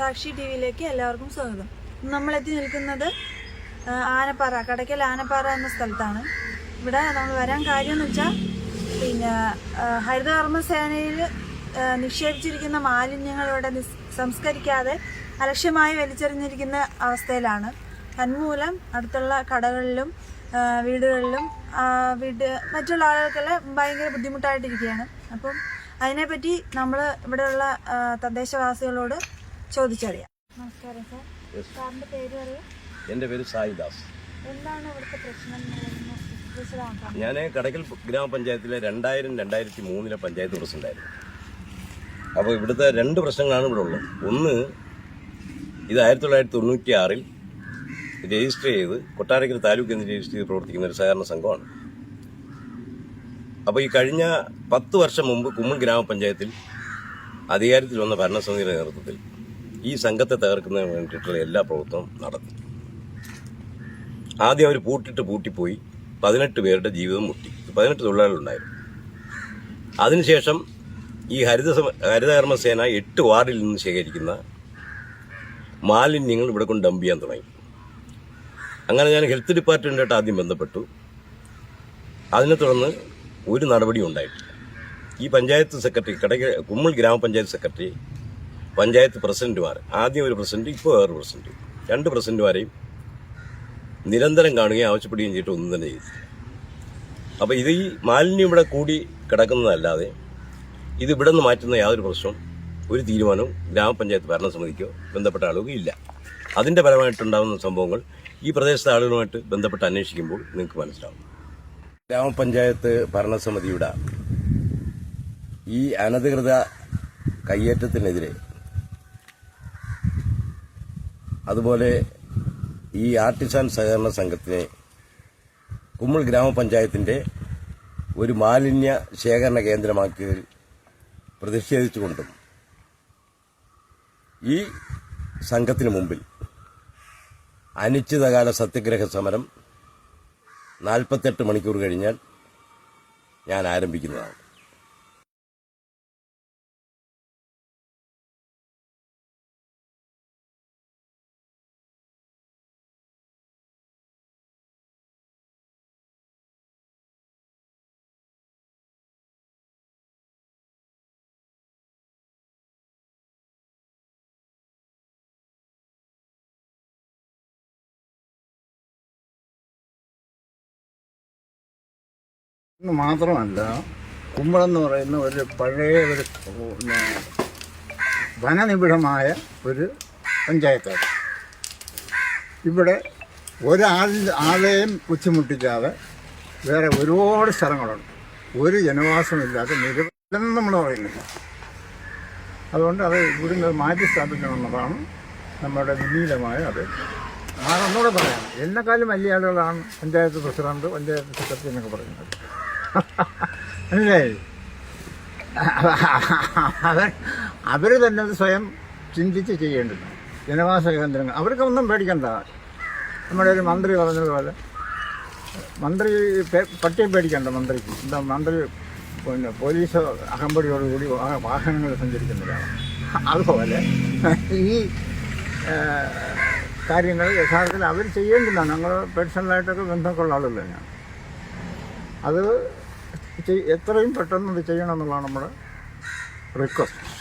സാക്ഷി ടി വിയിലേക്ക് എല്ലാവർക്കും സ്വാഗതം. നമ്മൾ എത്തി നിൽക്കുന്നത് ആനപ്പാറ കടയ്ക്കൽ ആനപ്പാറ എന്ന സ്ഥലത്താണ്. ഇവിടെ നമ്മൾ വരാൻ കാര്യം എന്ന് വെച്ചാൽ പിന്നെ ഹരിതകർമ്മസേനയിൽ ഹരിതകർമ്മ സേനയിൽ നിക്ഷേപിച്ചിരിക്കുന്ന മാലിന്യങ്ങൾ ഇവിടെ സംസ്കരിക്കാതെ അലക്ഷ്യമായി വലിച്ചെറിഞ്ഞിരിക്കുന്ന അവസ്ഥയിലാണ്. തന്മൂലം അടുത്തുള്ള കടകളിലും വീടുകളിലും വീട് മറ്റുള്ള ആളുകൾക്കെല്ലാം ഭയങ്കര ബുദ്ധിമുട്ടായിട്ടിരിക്കുകയാണ്. അപ്പം അതിനെപ്പറ്റി നമ്മൾ ഇവിടെയുള്ള തദ്ദേശവാസികളോട് ചോദിച്ചറിയാം. നമസ്കാരം സാർ. സാറിന്റെ പേര് അറിയാം എന്റെ പേര് സായിദാസ് എന്താണ് ഇവിടുത്തെ പ്രശ്നം ഞാൻ കടക്കൽ ഗ്രാമപഞ്ചായത്തിലെ രണ്ടായിരം രണ്ടായിരത്തി മൂന്നിലെ പഞ്ചായത്ത് പ്രസിഡന്റായിരുന്നു. അപ്പോൾ ഇവിടുത്തെ രണ്ട് പ്രശ്നങ്ങളാണ് ഇവിടെ ഉള്ളത്. ഒന്ന് ഇത് ആയിരത്തി തൊള്ളായിരത്തി തൊണ്ണൂറ്റി ആറിൽ രജിസ്റ്റർ ചെയ്ത് കൊട്ടാരക്കര താലൂക്ക് എന്ന് രജിസ്റ്റർ ചെയ്ത് പ്രവർത്തിക്കുന്ന ഒരു സഹകരണ സംഘമാണ്. അപ്പോൾ ഈ കഴിഞ്ഞ പത്ത് വർഷം മുമ്പ് കുമ്മൺ ഗ്രാമപഞ്ചായത്തിൽ അധികാരത്തിൽ വന്ന ഭരണസമിതിയുടെ നേതൃത്വത്തിൽ ഈ സംഘത്തെ തകർക്കുന്നതിന് വേണ്ടിയിട്ടുള്ള എല്ലാ പ്രവർത്തനവും നടത്തി. ആദ്യം അവർ പൂട്ടിട്ട് പൂട്ടിപ്പോയി. പതിനെട്ട് പേരുടെ ജീവിതം മുട്ടി. പതിനെട്ട് തൊഴിലാളികളുണ്ടായിരുന്നു. അതിനുശേഷം ഈ ഹരിത ഹരിതകർമ്മസേന എട്ട് വാർഡിൽ നിന്ന് ശേഖരിക്കുന്ന മാലിന്യങ്ങൾ ഇവിടെ കൊണ്ട് ഡംപ് ചെയ്യാൻ തുടങ്ങി. അങ്ങനെ ഞാൻ ഹെൽത്ത് ഡിപ്പാർട്ട്മെന്റായിട്ട് ആദ്യം ബന്ധപ്പെട്ടു. അതിനെ തുടർന്ന് ഒരു നടപടിയും ഉണ്ടായിട്ടില്ല. ഈ പഞ്ചായത്ത് സെക്രട്ടറി കടക കുമ്മൾ ഗ്രാമപഞ്ചായത്ത് സെക്രട്ടറി പഞ്ചായത്ത് പ്രസിഡന്റുമാർ. ആദ്യം ഒരു പ്രസിഡന്റ് ഇപ്പോൾ വേറൊരു പ്രസിഡന്റ്. രണ്ട് പ്രസിഡന്റുമാരെയും നിരന്തരം കാണുകയും ആവശ്യപ്പെടുകയും ചെയ്തിട്ട് ഒന്നും തന്നെ ചെയ്തു അപ്പോൾ ഇത് ഈ മാലിന്യം ഇവിടെ കൂടി കിടക്കുന്നതല്ലാതെ ഇത് ഇവിടെ നിന്ന് മാറ്റുന്ന യാതൊരു പ്രശ്നവും ഒരു തീരുമാനവും ഗ്രാമപഞ്ചായത്ത് ഭരണസമിതിക്കോ ബന്ധപ്പെട്ട ആളുകൾക്കോ ഇല്ല. അതിന്റെ പരമായിട്ടുണ്ടാകുന്ന സംഭവങ്ങൾ ഈ പ്രദേശത്തെ ആളുകളുമായിട്ട് ബന്ധപ്പെട്ട് അന്വേഷിക്കുമ്പോൾ നിങ്ങൾക്ക് മനസ്സിലാവും. ഗ്രാമപഞ്ചായത്ത് ഭരണസമിതിയുടെ ഈ അനധികൃത കയ്യേറ്റത്തിനെതിരെ അതുപോലെ ഈ ആർട്ടിസാൻ സഹകരണ സംഘത്തിനെ കുമ്മൾ ഗ്രാമപഞ്ചായത്തിന്റെ ഒരു മാലിന്യ ശേഖരണ കേന്ദ്രമാക്കിയതിൽ പ്രതിഷേധിച്ചുകൊണ്ടും ഈ സംഘത്തിന് മുമ്പിൽ അനിശ്ചിതകാല സത്യഗ്രഹ സമരം നാൽപ്പത്തെട്ട് മണിക്കൂർ കഴിഞ്ഞാൽ ഞാൻ ആരംഭിക്കുന്നതാണ്. എന്ന് മാത്രമല്ല കുമ്പളെന്ന് പറയുന്ന ഒരു പഴയ ഒരു വനനിബിഡമായ ഒരു പഞ്ചായത്താണ്. ഇവിടെ ഒരാൾ ആളെയും ബുദ്ധിമുട്ടിക്കാതെ വേറെ ഒരുപാട് സ്ഥലങ്ങളുണ്ട്. ഒരു ജനവാസമില്ലാത്ത നിരവധി നമ്മൾ പറയുന്നില്ല. അതുകൊണ്ട് അത് ഇവിടുന്ന് മാറ്റി സ്ഥാപിക്കണമെന്നതാണ് നമ്മുടെ വിനീതമായ അത്. ആണെന്നൂടെ പറയാം. എന്നെക്കാളും വലിയ ആളുകളാണ് പഞ്ചായത്ത് പ്രസിഡന്റ് പഞ്ചായത്ത് സെക്രട്ടറി എന്നൊക്കെ പറയുന്നത്. അല്ലേ? അവർ അവർ തന്നെ സ്വയം ചിന്തിച്ച് ചെയ്യേണ്ടത് ജനവാസ കേന്ദ്രങ്ങൾ. അവർക്കൊന്നും പേടിക്കണ്ട. നമ്മുടെ ഒരു മന്ത്രി പറഞ്ഞതുപോലെ. മന്ത്രി പട്ടിയെ പേടിക്കണ്ട മന്ത്രിക്ക്. എന്താ മന്ത്രി പിന്നെ പോലീസ് അകമ്പടിയോടുകൂടി വാഹനങ്ങൾ സഞ്ചരിക്കുന്നതാണ് അതുപോലെ ഈ കാര്യങ്ങൾ യഥാർത്ഥത്തിൽ അവർ ചെയ്യേണ്ടതാണ്. ഞങ്ങൾ പേഴ്സണലായിട്ടൊക്കെ ബന്ധമൊക്കെയുള്ള ആളുകൾ ഞാൻ. അത് എത്രയും പെട്ടെന്ന് ഇത് ചെയ്യണം എന്നുള്ളതാണ് നമ്മുടെ റിക്വസ്റ്റ്